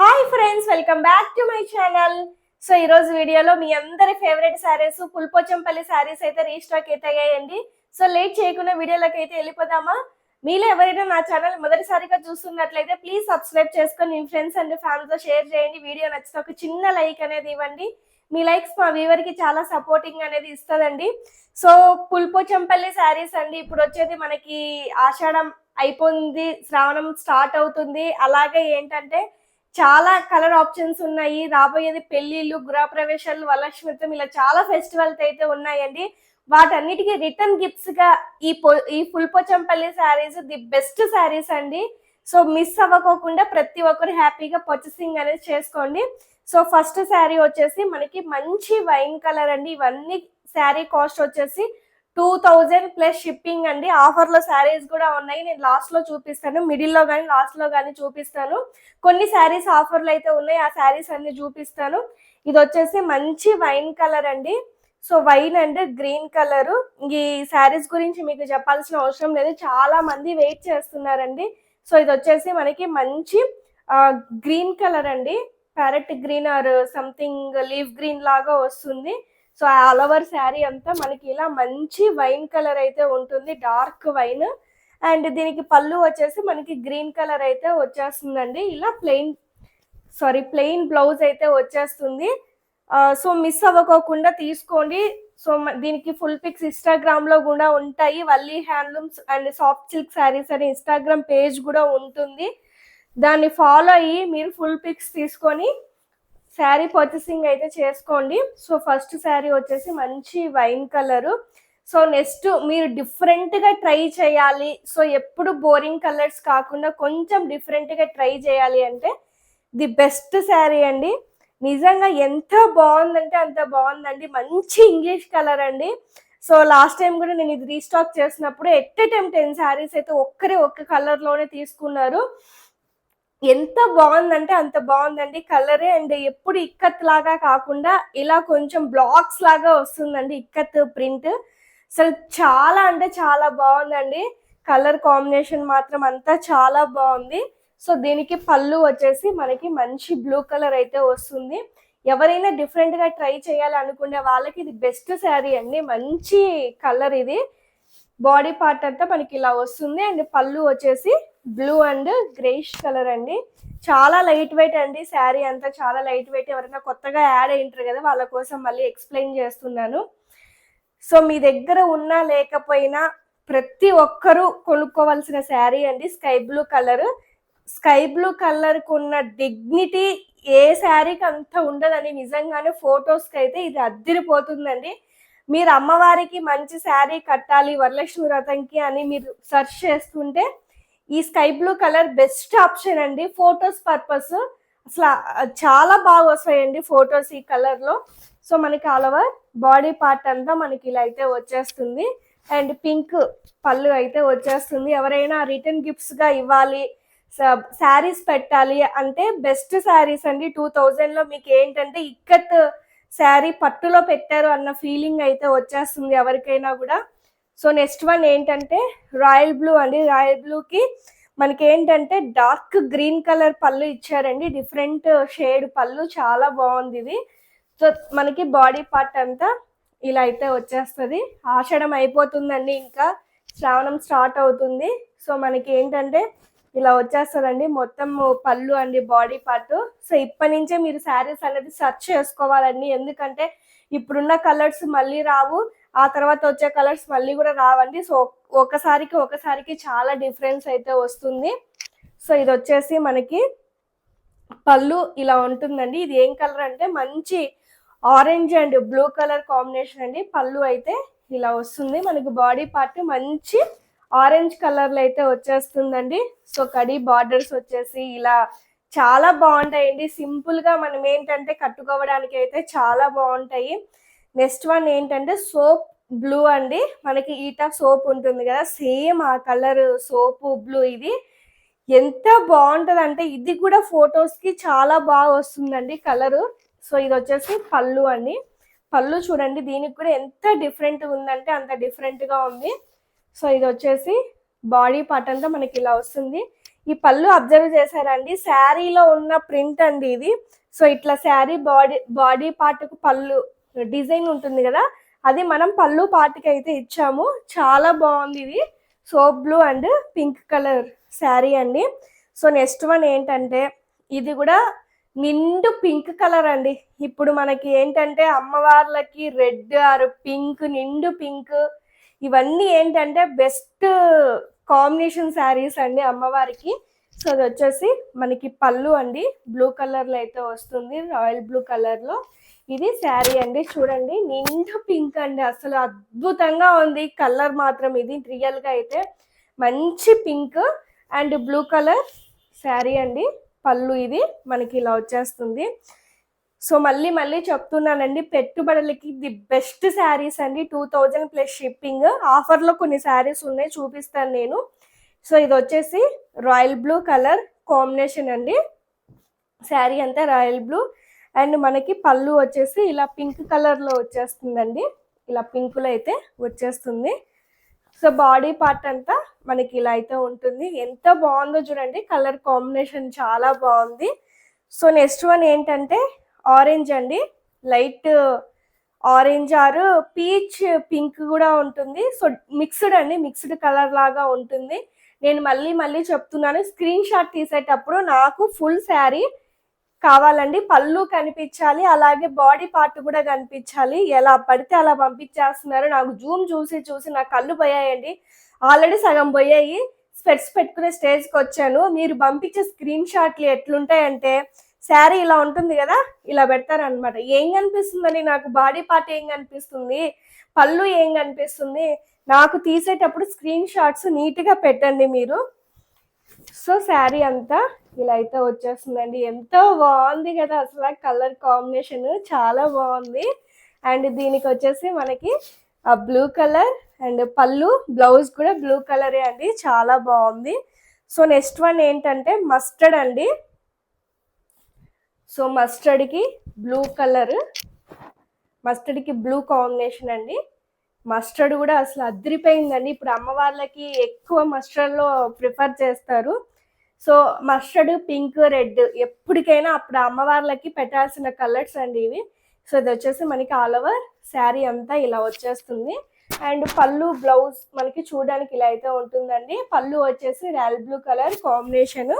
Hi friends welcome back to my channel so ఈరోజు వీడియోలో మీ అందరి ఫేవరెట్ శారీస్ పుల్పోచంపల్లి శారీస్ అయితే రీస్టాక్ అయితే అయ్యాయండి సో లేట్ చేయకుండా వీడియోలోకి అయితే వెళ్ళిపోదామా? మీలో ఎవరైనా నా ఛానల్ మొదటిసారిగా చూస్తున్నట్లయితే ప్లీజ్ సబ్స్క్రైబ్ చేసుకొని మీ ఫ్రెండ్స్ అండ్ ఫ్యామిలీతో షేర్ చేయండి. వీడియో నచ్చితే ఒక చిన్న లైక్ అనేది ఇవ్వండి. మీ లైక్స్ మా వీవర్కి కి చాలా సపోర్టింగ్ అనేది ఇస్తుందండి. సో పుల్పోచంపల్లి శారీస్ అండి. ఇప్పుడు వచ్చేది మనకి ఆషాఢం అయిపోయింది శ్రావణం స్టార్ట్ అవుతుంది. అలాగే ఏంటంటే చాలా కలర్ ఆప్షన్స్ ఉన్నాయి. రాబోయేది పెళ్ళిళ్ళు గృహప్రవేశాలు వరలక్ష్మితం ఇలా చాలా ఫెస్టివల్స్ అయితే ఉన్నాయండి. వాటన్నిటికీ రిటర్న్ గిఫ్ట్స్గా ఈ పొ- ఈ full Pochampally saris the best saris అండి. సో మిస్ అవ్వకోకుండా ప్రతి ఒక్కరు హ్యాపీగా పర్చేసింగ్ అనేది చేసుకోండి. సో ఫస్ట్ శారీ వచ్చేసి మనకి మంచి వైన్ కలర్ అండి. ఇవన్నీ శారీ కాస్ట్ వచ్చేసి టూ థౌజండ్ ప్లస్ షిప్పింగ్ అండి. ఆఫర్లో శారీస్ కూడా ఉన్నాయి. నేను లాస్ట్లో చూపిస్తాను. మిడిల్లో కానీ లాస్ట్లో కానీ చూపిస్తాను. కొన్ని శారీస్ ఆఫర్లు అయితే ఉన్నాయి. ఆ శారీస్ అన్ని చూపిస్తాను. ఇది వచ్చేసి మంచి వైన్ కలర్ అండి. So wine and green colour. ఈ శారీస్ గురించి మీకు చెప్పాల్సిన అవసరం లేదు. చాలా మంది వెయిట్ చేస్తున్నారండి. సో ఇది వచ్చేసి మనకి మంచి గ్రీన్ కలర్ అండి. Parrot green or something leaf green లాగా వస్తుంది. సో ఆల్ ఓవర్ శారీ అంతా మనకి ఇలా మంచి వైన్ కలర్ అయితే ఉంటుంది డార్క్ వైన్. అండ్ దీనికి పళ్ళు వచ్చేసి మనకి గ్రీన్ కలర్ అయితే వచ్చేస్తుందండి. ఇలా ప్లెయిన్ సారీ ప్లెయిన్ బ్లౌజ్ అయితే వచ్చేస్తుంది. సో మిస్ అవ్వకోకుండా తీసుకోండి. సో దీనికి ఫుల్ పిక్స్ ఇన్స్టాగ్రామ్లో కూడా ఉంటాయి. Valli handlooms and soft silk saris అనే ఇన్స్టాగ్రామ్ పేజ్ కూడా ఉంటుంది. దాన్ని ఫాలో అయ్యి మీరు ఫుల్ పిక్స్ తీసుకొని శారీ పర్చేసింగ్ అయితే చేసుకోండి. సో ఫస్ట్ శారీ వచ్చేసి మంచి వైన్ కలరు. సో నెక్స్ట్ మీరు డిఫరెంట్గా ట్రై చేయాలి. సో ఎప్పుడు బోరింగ్ కలర్స్ కాకుండా కొంచెం డిఫరెంట్గా ట్రై చేయాలి అంటే ది బెస్ట్ శారీ అండి. నిజంగా ఎంత బాగుందంటే అంత బాగుందండి. మంచి ఇంగ్లీష్ కలర్ అండి. సో లాస్ట్ టైం కూడా నేను ఇది రీస్టాక్ చేసినప్పుడు ఎట్ టైం టెన్ శారీస్ అయితే ఒక్కరే ఒక్క కలర్లోనే తీసుకున్నారు. ఎంత బాగుందంటే అంత బాగుందండి. కలరే అండ్ ఎప్పుడు ఇక్కత్ లాగా కాకుండా ఇలా కొంచెం బ్లాక్స్ లాగా వస్తుందండి ఇక్కత్ ప్రింట్. అసలు చాలా అంటే చాలా బాగుందండి. కలర్ కాంబినేషన్ మాత్రం అంతా చాలా బాగుంది. సో దీనికి పళ్ళు వచ్చేసి మనకి మంచి బ్లూ కలర్ అయితే వస్తుంది. ఎవరైనా డిఫరెంట్గా ట్రై చేయాలనుకునే వాళ్ళకి ఇది బెస్ట్ శారీ అండి. మంచి కలర్ ఇది. బాడీ పార్ట్ అంతా మనకి ఇలా వస్తుంది. అండ్ పళ్ళు వచ్చేసి బ్లూ అండ్ గ్రేష్ కలర్ అండి. చాలా లైట్ వెయిట్ అండి. శారీ అంతా చాలా లైట్ వెయిట్. ఎవరైనా కొత్తగా యాడ్ అయింటారు కదా వాళ్ళ కోసం మళ్ళీ ఎక్స్ప్లెయిన్ చేస్తున్నాను. సో మీ దగ్గర ఉన్నా లేకపోయినా ప్రతి ఒక్కరూ కొనుక్కోవాల్సిన శారీ అండి. Sky blue colour. Sky blue కలర్కు ఉన్న డిగ్నిటీ ఏ శారీకి అంత ఉండదని నిజంగానే ఫొటోస్కి అయితే ఇది అద్దిరిపోతుందండి. మీరు అమ్మవారికి మంచి శారీ కట్టాలి వరలక్ష్మి వ్రతంకి అని మీరు సెర్చ్ చేస్తుంటే ఈ sky blue colour best option అండి. ఫొటోస్ పర్పస్ అసలు చాలా బాగా వస్తాయండి ఫొటోస్ ఈ కలర్లో సో మనకి ఆల్ ఓవర్ బాడీ పార్ట్ అంతా మనకి ఇలా అయితే వచ్చేస్తుంది. అండ్ పింక్ పళ్ళు అయితే వచ్చేస్తుంది. ఎవరైనా రిటర్న్ గిఫ్ట్స్గా ఇవ్వాలి శారీస్ పెట్టాలి అంటే బెస్ట్ శారీస్ అండి. టూ థౌజండ్లో మీకు ఏంటంటే ఇక్కత్ శారీ పట్టులో పెట్టారు అన్న ఫీలింగ్ అయితే వచ్చేస్తుంది ఎవరికైనా కూడా. సో నెక్స్ట్ వన్ ఏంటంటే రాయల్ బ్లూ అండి. రాయల్ బ్లూకి మనకి ఏంటంటే డార్క్ గ్రీన్ కలర్ పళ్ళు ఇచ్చారండి. డిఫరెంట్ షేడ్ పళ్ళు చాలా బాగుంది ఇది. సో మనకి బాడీ పార్ట్ అంతా ఇలా అయితే వచ్చేస్తుంది. ఆషాఢం అయిపోతుందండి ఇంకా. శ్రావణం స్టార్ట్ అవుతుంది. సో మనకి ఏంటంటే ఇలా వచ్చేస్తుందండి. మొత్తం పళ్ళు అండి బాడీ పార్ట్ సో ఇప్పటి నుంచే మీరు శారీస్ అనేది సెర్చ్ చేసుకోవాలండి. ఎందుకంటే ఇప్పుడున్న కలర్స్ మళ్ళీ రావు. ఆ తర్వాత వచ్చే కలర్స్ మళ్ళీ కూడా రావండి. సో ఒకసారికి ఒకసారికి చాలా డిఫరెన్స్ అయితే వస్తుంది. సో ఇది వచ్చేసి మనకి పళ్ళు ఇలా ఉంటుందండి. ఇది ఏం కలర్ అంటే మంచి orange and blue colour combination అండి. పళ్ళు అయితే ఇలా వస్తుంది. మనకి బాడీ పార్ట్ మంచి ఆరెంజ్ కలర్లో అయితే వచ్చేస్తుందండి. సో కడి బార్డర్స్ వచ్చేసి ఇలా చాలా బాగుంటాయండి. సింపుల్గా మనం ఏంటంటే కట్టుకోవడానికి అయితే చాలా బాగుంటాయి. నెక్స్ట్ వన్ ఏంటంటే సోప్ బ్లూ అండి. మనకి ఈటా సోప్ ఉంటుంది కదా సేమ్ ఆ కలర్ సోప్ బ్లూ ఇది. ఎంత బాగుంటది అంటే ఇది కూడా ఫొటోస్కి చాలా బాగా వస్తుందండి కలర్. సో ఇది వచ్చేసి పళ్ళు అండి. పళ్ళు చూడండి దీనికి కూడా ఎంత డిఫరెంట్ ఉందంటే అంత డిఫరెంట్గా ఉంది. సో ఇది వచ్చేసి బాడీ పార్ట్ అంతా మనకి ఇలా వస్తుంది. ఈ పళ్ళు అబ్జర్వ్ చేశారండి. శారీలో ఉన్న ప్రింట్ అండి ఇది. సో ఇట్లా శారీ బాడీ బాడీ పార్ట్కు పళ్ళు డిజైన్ ఉంటుంది కదా అది మనం పళ్ళు పార్ట్కి అయితే ఇచ్చాము. చాలా బాగుంది ఇది. Soap blue and pink colour sari అండి. సో నెక్స్ట్ వన్ ఏంటంటే ఇది కూడా నిండు పింక్ కలర్ అండి. ఇప్పుడు మనకి ఏంటంటే అమ్మవార్లకి రెడ్ ఆర్ పింక్ నిండు పింక్ ఇవన్నీ ఏంటంటే బెస్ట్ కాంబినేషన్ శారీస్ అండి అమ్మవారికి. సో అది వచ్చేసి మనకి పళ్ళు అండి బ్లూ కలర్లో అయితే వస్తుంది రాయల్ బ్లూ కలర్లో ఇది శారీ అండి చూడండి నిండు పింక్ అండి అసలు అద్భుతంగా ఉంది. కలర్ మాత్రం ఇది రియల్గా అయితే మంచి pink and blue colour sari అండి. పళ్ళు ఇది మనకి ఇలా వచ్చేస్తుంది. సో మళ్ళీ మళ్ళీ చెప్తున్నానండి పెట్టుబడులకి ది బెస్ట్ శారీస్ అండి. Two thousand plus shipping. ఆఫర్లో కొన్ని శారీస్ ఉన్నాయి చూపిస్తాను నేను. సో ఇది వచ్చేసి రాయల్ బ్లూ కలర్ కాంబినేషన్ అండి. శారీ అంతా రాయల్ బ్లూ. అండ్ మనకి పళ్ళు వచ్చేసి ఇలా పింక్ కలర్లో వచ్చేస్తుందండి. ఇలా పింకులో అయితే వచ్చేస్తుంది. సో బాడీ పార్ట్ అంతా మనకి ఇలా అయితే ఉంటుంది. ఎంత బాగుందో చూడండి కలర్ కాంబినేషన్ చాలా బాగుంది. సో నెక్స్ట్ వన్ ఏంటంటే ఆరెంజ్ అండి. Light orange or peach pink కూడా ఉంటుంది. సో మిక్స్డ్ అండి. మిక్స్డ్ కలర్ లాగా ఉంటుంది. నేను మళ్ళీ మళ్ళీ చెప్తున్నాను. స్క్రీన్ షాట్ తీసేటప్పుడు నాకు ఫుల్ శారీ కావాలండి. పళ్ళు కనిపించాలి. అలాగే బాడీ పార్ట్ కూడా కనిపించాలి. ఎలా పడితే అలా పంపించేస్తున్నారు. నాకు జూమ్ చూసి చూసి నా కళ్ళు పోయాయండి. ఆల్రెడీ సగం పోయాయి. స్పెట్స్ పెట్టుకునే స్టేజ్కి వచ్చాను. మీరు పంపించే స్క్రీన్ షాట్లు ఎట్లుంటాయంటే శారీ ఇలా ఉంటుంది కదా ఇలా పెడతారనమాట ఏం కనిపిస్తుందని నాకు బాడీ పార్ట్ ఏం కనిపిస్తుంది? పళ్ళు ఏం కనిపిస్తుంది? నాకు తీసేటప్పుడు స్క్రీన్ షాట్స్ నీట్గా పెట్టండి మీరు. సో శారీ అంతా ఇలా అయితే వచ్చేస్తుందండి. ఎంతో బాగుంది కదా అసలు కలర్ కాంబినేషన్. చాలా బాగుంది. అండ్ దీనికి వచ్చేసి మనకి ఆ బ్లూ కలర్ అండ్ పళ్ళు బ్లౌజ్ కూడా బ్లూ కలరే అండి. చాలా బాగుంది. సో నెక్స్ట్ వన్ ఏంటంటే మస్టర్డ్ అండి. సో మస్టర్డ్కి బ్లూ కలర్ మస్టర్డ్కి బ్లూ కాంబినేషన్ అండి. మస్టర్డ్ కూడా అసలు అదిరిపోయిందండి. ఇప్పుడు అమ్మవార్లకి ఎక్కువ మస్టర్డ్లో ప్రిఫర్ చేస్తారు. సో మస్టర్డ్ పింక్ రెడ్ ఎప్పటికైనా అప్పుడు అమ్మవార్లకి పెట్టాల్సిన కలర్స్ అండి ఇవి. సో ఇది వచ్చేసి మనకి ఆల్ ఓవర్ శారీ అంతా ఇలా వచ్చేస్తుంది. అండ్ పళ్ళు బ్లౌజ్ మనకి చూడడానికి ఇలా అయితే ఉంటుందండి. పళ్ళు వచ్చేసి royal blue colour combination.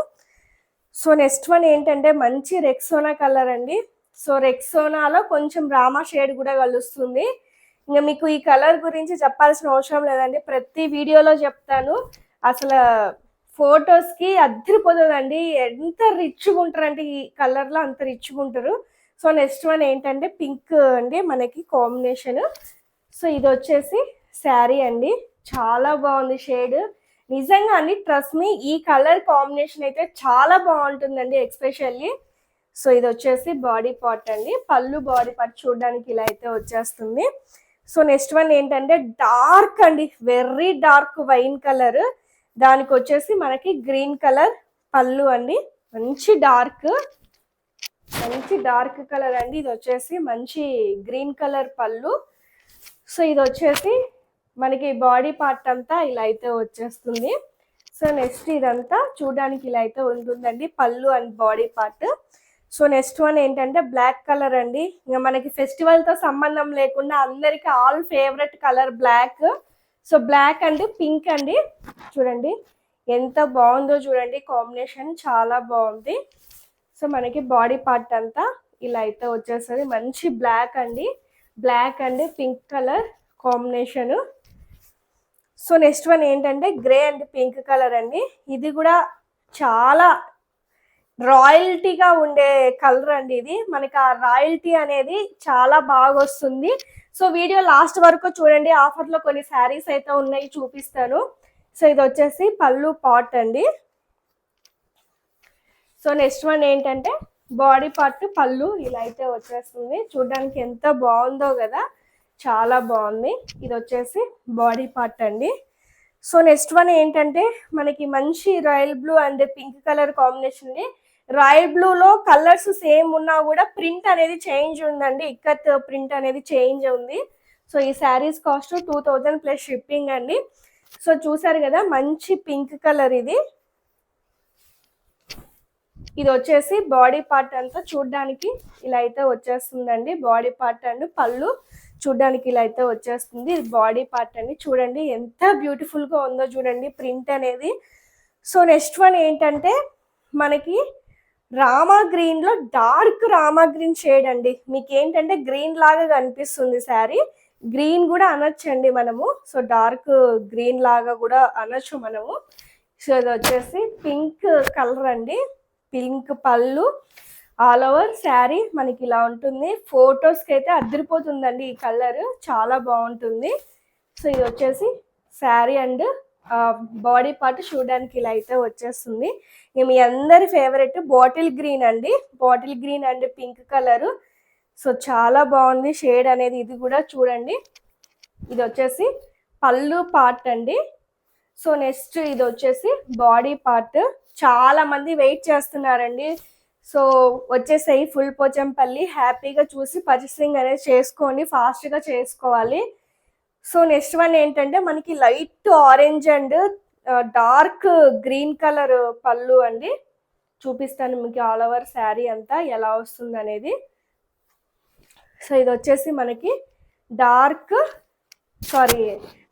So next one ఏంటంటే మంచి రెక్సోనా కలర్ అండి. సో రెక్సోనాలో కొంచెం రామా షేడ్ కూడా కలుస్తుంది. ఇంకా మీకు ఈ కలర్ గురించి చెప్పాల్సిన అవసరం లేదండి. ప్రతి వీడియోలో చెప్తాను. అసలు ఫొటోస్కి అద్దరిపోతుందండి. ఎంత రిచ్గా ఉంటారంటే ఈ కలర్లో అంత రిచ్గా ఉంటారు. సో నెక్స్ట్ వన్ ఏంటంటే పింక్ అండి మనకి కాంబినేషన్. సో ఇది వచ్చేసి శారీ అండి. చాలా బాగుంది షేడ్. నిజంగా అండి ట్రస్ట్ మీ ఈ కలర్ కాంబినేషన్ అయితే చాలా బాగుంటుందండి ఎక్స్పెషల్లీ సో ఇది వచ్చేసి బాడీ పార్ట్ అండి. పళ్ళు బాడీ పార్ట్ చూడడానికి ఇలా అయితే వచ్చేస్తుంది. సో నెక్స్ట్ వన్ ఏంటంటే డార్క్ అండి. వెర్రీ డార్క్ వైన్ కలర్ దానికి వచ్చేసి మనకి గ్రీన్ కలర్ పళ్ళు అండి. మంచి డార్క్ మంచి డార్క్ కలర్ అండి. ఇది వచ్చేసి మంచి గ్రీన్ కలర్ పళ్ళు. సో ఇది వచ్చేసి మనకి బాడీ పార్ట్ అంతా ఇలా అయితే వచ్చేస్తుంది. సో నెక్స్ట్ ఇదంతా చూడడానికి ఇలా అయితే ఉంటుందండి. పళ్ళు and body part. So next one ఏంటంటే బ్లాక్ కలర్ అండి. ఇంకా మనకి ఫెస్టివల్తో సంబంధం లేకుండా అందరికీ all favourite colour black. So black and pink అండి. చూడండి ఎంత బాగుందో చూడండి. కాంబినేషన్ చాలా బాగుంది. సో మనకి బాడీ పార్ట్ అంతా ఇలా అయితే వచ్చేస్తుంది. మంచి బ్లాక్ అండి. Black and pink colour combination. So next one ఏంటంటే గ్రే అండ్ పింక్ కలర్ అండి. ఇది కూడా చాలా రాయల్టీగా ఉండే కలర్ అండి ఇది. మనకి ఆ రాయల్టీ అనేది చాలా బాగా వస్తుంది. సో వీడియో లాస్ట్ వరకు చూడండి. ఆఫర్లో కొన్ని శారీస్ అయితే ఉన్నాయి చూపిస్తాను. సో ఇది వచ్చేసి పళ్ళు పాట్ అండి. సో నెక్స్ట్ వన్ ఏంటంటే బాడీ పార్ట్ పళ్ళు ఇలా అయితే వచ్చేస్తుంది. చూడడానికి ఎంత బాగుందో కదా. చాలా బాగుంది. ఇది వచ్చేసి బాడీ పార్ట్ అండి. సో నెక్స్ట్ వన్ ఏంటంటే మనకి మంచి royal blue and pink colour combination అండి రాయల్ బ్లూలో కలర్స్ సేమ్ ఉన్నా కూడా ప్రింట్ అనేది చేంజ్ ఉందండి. ఇక్కత్ ప్రింట్ అనేది చేంజ్ ఉంది. సో ఈ saris cost two thousand plus shipping అండి. సో చూసారు కదా మంచి పింక్ కలర్ ఇది. ఇది వచ్చేసి బాడీ పార్ట్ అంతా చూడడానికి ఇలా అయితే వచ్చేస్తుందండి. బాడీ పార్ట్ అండ్ పళ్ళు. చూడడానికి ఇలా అయితే వచ్చేస్తుంది. ఇది బాడీ పార్ట్ అండి. చూడండి ఎంత బ్యూటిఫుల్గా ఉందో చూడండి. ప్రింట్ అనేది. సో నెక్స్ట్ వన్ ఏంటంటే మనకి రామా గ్రీన్లో డార్క్ రామా గ్రీన్ షేడ్ అండి. మీకు ఏంటంటే గ్రీన్ లాగా కనిపిస్తుంది శారీ. గ్రీన్ కూడా అనొచ్చండి మనము. సో డార్క్ గ్రీన్ లాగా కూడా అనొచ్చు మనము. సో ఇది వచ్చేసి పింక్ కలర్ అండి. పింక్ పళ్ళు. ఆల్ ఓవర్ శారీ మనకి ఇలా ఉంటుంది. ఫొటోస్కి అయితే అదిరిపోతుందండి ఈ కలర్ చాలా బాగుంటుంది. సో ఇది వచ్చేసి శారీ అండ్ బాడీ పార్ట్ చూడడానికి ఇలా అయితే వచ్చేస్తుంది. మీ అందరి ఫేవరెట్ బాటిల్ గ్రీన్ అండి. Bottle green and pink colour so చాలా బాగుంది. షేడ్ అనేది ఇది కూడా చూడండి. ఇది వచ్చేసి పళ్ళు పార్ట్ అండి. సో నెక్స్ట్ ఇది వచ్చేసి బాడీ పార్ట్ చాలా మంది వెయిట్ చేస్తున్నారండి. సో వచ్చేసాయి ఫుల్ పోచంపల్లి. హ్యాపీగా చూసి పర్చేసింగ్ అనేది చేసుకొని ఫాస్ట్గా చేసుకోవాలి. సో నెక్స్ట్ వన్ ఏంటంటే మనకి light orange and dark green colour పళ్ళు అండి. చూపిస్తాను మీకు ఆల్ ఓవర్ శారీ అంతా ఎలా వస్తుంది అనేది సో ఇది వచ్చేసి మనకి dark sorry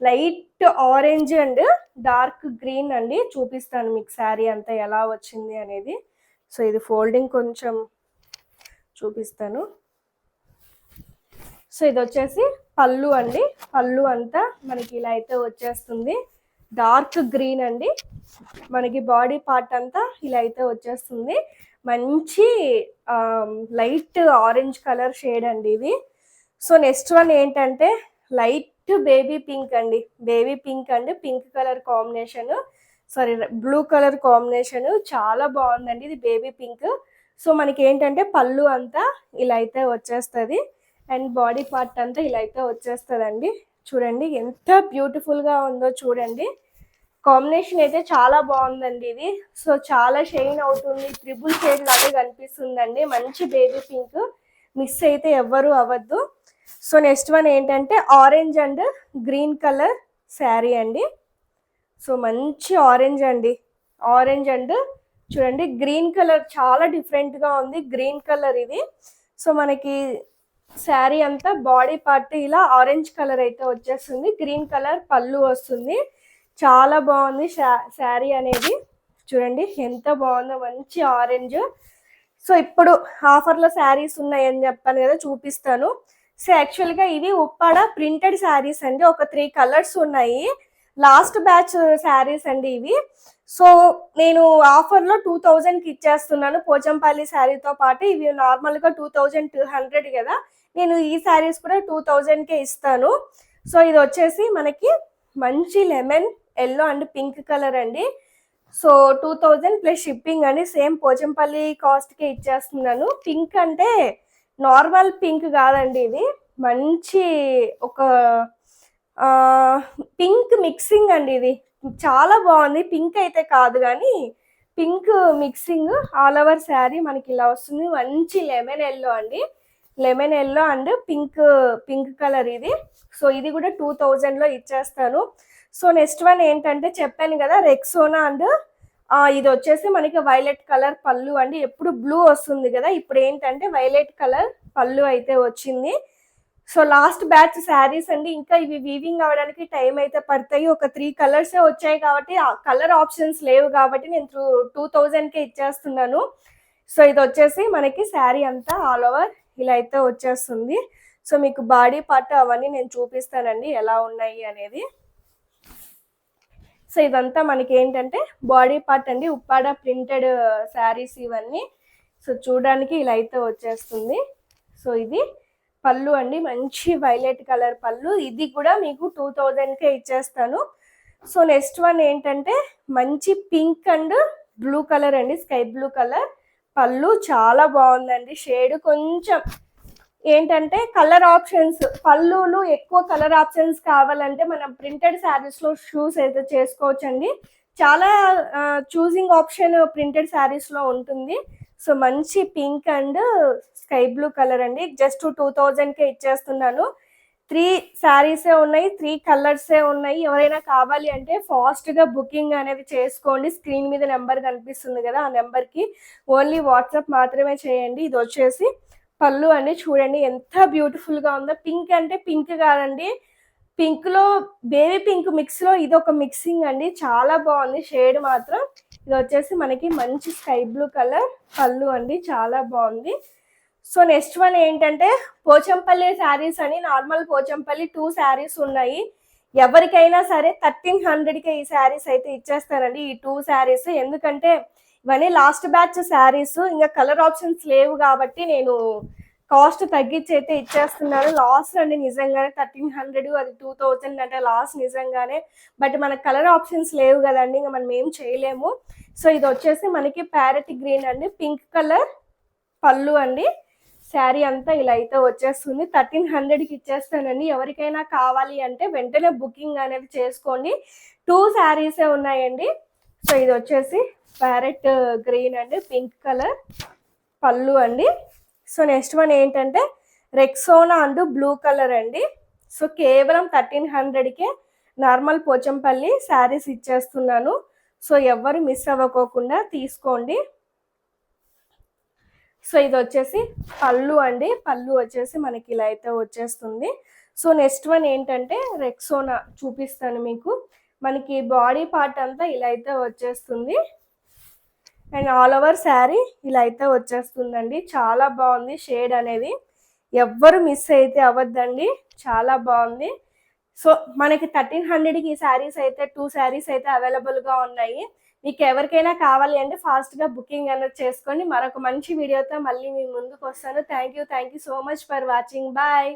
light orange and dark green అండి. చూపిస్తాను మీకు శారీ అంతా ఎలా వచ్చింది అనేది. సో ఇది ఫోల్డింగ్ కొంచెం చూపిస్తాను. సో ఇది వచ్చేసి పళ్ళు అండి. పళ్ళు అంతా మనకి ఇలా అయితే వచ్చేస్తుంది. డార్క్ గ్రీన్ అండి. మనకి బాడీ పార్ట్ అంతా ఇలా అయితే వచ్చేస్తుంది. మంచి లైట్ ఆరెంజ్ కలర్ షేడ్ అండి ఇది. సో నెక్స్ట్ వన్ ఏంటంటే లైట్ బేబీ పింక్ అండి. బేబీ పింక్ అండి pink colour combination. Sorry blue colour combination చాలా బాగుందండి. ఇది బేబీ పింక్. సో మనకి ఏంటంటే పళ్ళు అంతా ఇలా అయితే వచ్చేస్తుంది. అండ్ బాడీ పార్ట్ అంతా ఇలా అయితే వచ్చేస్తుందండి. చూడండి ఎంత బ్యూటిఫుల్గా ఉందో చూడండి. కాంబినేషన్ అయితే చాలా బాగుందండి ఇది. సో చాలా షైన్ అవుతుంది. ట్రిపుల్ షేడ్ లాగా కనిపిస్తుందండి. మంచి బేబీ పింక్. మిస్ అయితే ఎవ్వరు అవ్వద్దు. సో నెక్స్ట్ వన్ ఏంటంటే orange and green colour sari అండి. సో మంచి ఆరెంజ్ అండి. ఆరెంజ్ అండ్ చూడండి గ్రీన్ కలర్ చాలా డిఫరెంట్గా ఉంది. గ్రీన్ కలర్ ఇది. సో మనకి శారీ అంతా బాడీ పార్ట్ ఇలా ఆరెంజ్ కలర్ అయితే వచ్చేస్తుంది. గ్రీన్ కలర్ పళ్ళు వస్తుంది. చాలా బాగుంది శారీ అనేది. చూడండి ఎంత బాగుందో మంచి ఆరెంజ్ సో ఇప్పుడు ఆఫర్లో శారీస్ ఉన్నాయని చెప్పాను కదా చూపిస్తాను. సో యాక్చువల్గా ఇవి ఉప్పాడ ప్రింటెడ్ శారీస్ అండి. ఒక త్రీ కలర్స్ ఉన్నాయి. లాస్ట్ బ్యాచ్ శారీస్ అండి ఇవి. సో నేను ఆఫర్లో టూ థౌజండ్కి ఇచ్చేస్తున్నాను. పోచంపల్లి శారీతో పాటు ఇవి నార్మల్గా టూ థౌజండ్ టూ హండ్రెడ్ కదా. నేను ఈ శారీస్ కూడా టూ థౌజండ్కే ఇస్తాను. సో ఇది వచ్చేసి మనకి మంచి lemon yellow and pink colour అండి. So two thousand plus shipping అండి సేమ్ పోచంపల్లి కాస్ట్కే ఇచ్చేస్తున్నాను. పింక్ అంటే నార్మల్ పింక్ కాదండి ఇది మంచి ఒక పింక్ మిక్సింగ్ అండి ఇది. చాలా బాగుంది. పింక్ అయితే కాదు కానీ pink mixing all over sari మనకి ఇలా వస్తుంది. మంచి లెమన్ ఎల్లో అండి. Lemon yellow and pink pink colour ఇది. సో ఇది కూడా టూ థౌజండ్లో ఇచ్చేస్తాను. సో నెక్స్ట్ వన్ ఏంటంటే చెప్పాను కదా రెక్సోనా అండ్ ఇది వచ్చేసి మనకి వైలెట్ కలర్ పళ్ళు అండి. ఎప్పుడు బ్లూ వస్తుంది కదా ఇప్పుడు ఏంటంటే వైలెట్ కలర్ పళ్ళు అయితే వచ్చింది. సో లాస్ట్ బ్యాచ్ శారీస్ అండి ఇంకా ఇవి వీవింగ్ అవ్వడానికి టైం అయితే పడతాయి. ఒక త్రీ కలర్సే వచ్చాయి కాబట్టి ఆ కలర్ ఆప్షన్స్ లేవు కాబట్టి నేను టూ టూ థౌజండ్కే ఇచ్చేస్తున్నాను. సో ఇది వచ్చేసి మనకి శారీ అంతా ఆల్ ఓవర్ ఇలా అయితే వచ్చేస్తుంది. సో మీకు బాడీ పార్ట్ అవన్నీ నేను చూపిస్తానండి ఎలా ఉన్నాయి అనేది. సో ఇదంతా మనకి ఏంటంటే బాడీ పార్ట్ అండి ఉప్పాడ ప్రింటెడ్ శారీస్ ఇవన్నీ. సో చూడడానికి ఇలా అయితే వచ్చేస్తుంది. సో ఇది పళ్ళు అండి మంచి వైలెట్ కలర్ పళ్ళు. ఇది కూడా మీకు టూ థౌజండ్కే ఇచ్చేస్తాను. సో నెక్స్ట్ వన్ ఏంటంటే మంచి పింక్ అండ్ బ్లూ కలర్ అండి స్కై బ్లూ కలర్ పళ్ళు. చాలా బాగుందండి షేడ్ కొంచెం ఏంటంటే కలర్ ఆప్షన్స్ పళ్ళులు ఎక్కువ కలర్ ఆప్షన్స్ కావాలంటే మనం ప్రింటెడ్ శారీస్లో షూస్ అయితే చేసుకోవచ్చండి. చాలా చూసింగ్ ఆప్షన్ ప్రింటెడ్ శారీస్లో ఉంటుంది. సో మంచి pink and sky blue colour అండి. జస్ట్ టూ థౌజండ్కే ఇచ్చేస్తున్నాను. త్రీ శారీసే ఉన్నాయి త్రీ కలర్సే ఉన్నాయి. ఎవరైనా కావాలి అంటే ఫాస్ట్గా బుకింగ్ అనేది చేసుకోండి. స్క్రీన్ మీద నెంబర్ కనిపిస్తుంది కదా ఆ నెంబర్కి ఓన్లీ వాట్సాప్ మాత్రమే చేయండి. ఇది వచ్చేసి పళ్ళు అండి. చూడండి ఎంత బ్యూటిఫుల్గా ఉందో. పింక్ అంటే పింక్ కాదండి. పింక్లో బేబీ పింక్ మిక్స్లో ఇది ఒక మిక్సింగ్ అండి. చాలా బాగుంది. షేడ్ మాత్రం ఇది వచ్చేసి మనకి మంచి స్కై బ్లూ కలర్ పళ్ళు అండి చాలా బాగుంది. సో నెక్స్ట్ వన్ ఏంటంటే పోచంపల్లి శారీస్ అని నార్మల్ పోచంపల్లి టూ శారీస్ ఉన్నాయి. ఎవరికైనా సరే థర్టీన్ హండ్రెడ్కి ఈ శారీస్ అయితే ఇచ్చేస్తారండి ఈ టూ శారీస్. ఎందుకంటే ఇవన్నీ లాస్ట్ బ్యాచ్ శారీస్ ఇంకా కలర్ ఆప్షన్స్ లేవు కాబట్టి నేను కాస్ట్ తగ్గించి అయితే ఇచ్చేస్తున్నారు. లాస్ అండి నిజంగానే థర్టీన్ హండ్రెడ్ అది టూ థౌజండ్ అంటే లాస్ నిజంగానే. బట్ మనకు కలర్ ఆప్షన్స్ లేవు కదండి ఇంకా మనం ఏం చేయలేము. సో ఇది వచ్చేసి మనకి ప్యారెట్ గ్రీన్ అండి పింక్ కలర్ పళ్ళు అండి. శారీ అంతా ఇలా అయితే వచ్చేస్తుంది. థర్టీన్ హండ్రెడ్కి ఇచ్చేస్తానండి. ఎవరికైనా కావాలి అంటే వెంటనే బుకింగ్ అనేది చేసుకోండి. టూ శారీసే ఉన్నాయండి. సో ఇది వచ్చేసి ప్యారెట్ గ్రీన్ అండి పింక్ కలర్ పళ్ళు అండి. సో నెక్స్ట్ వన్ ఏంటంటే రెక్సోనా అండ్ బ్లూ కలర్ అండి. సో కేవలం థర్టీన్ హండ్రెడ్కే నార్మల్ పోచంపల్లి శారీస్ ఇచ్చేస్తున్నాను. సో ఎవ్వరు మిస్ అవ్వకోకుండా తీసుకోండి. సో ఇది వచ్చేసి పళ్ళు అండి. పళ్ళు వచ్చేసి మనకి ఇలా అయితే వచ్చేస్తుంది. సో నెక్స్ట్ వన్ ఏంటంటే రెక్సోనా చూపిస్తాను మీకు. మనకి బాడీ పార్ట్ అంతా ఇలా అయితే వచ్చేస్తుంది. అండ్ ఆల్ ఓవర్ శారీ ఇలా అయితే వచ్చేస్తుందండి. చాలా బాగుంది షేడ్ అనేది. ఎవ్వరు మిస్ అయితే అవ్వద్దండి. చాలా బాగుంది. సో మనకి థర్టీన్ హండ్రెడ్కి ఈ శారీస్ అయితే టూ శారీస్ అయితే అవైలబుల్గా ఉన్నాయి. మీకు ఎవరికైనా కావాలి అంటే ఫాస్ట్గా బుకింగ్ అనేది చేసుకొని మరొక మంచి వీడియోతో మళ్ళీ మీ ముందుకు వస్తాను. Thank you thank you so much for watching bye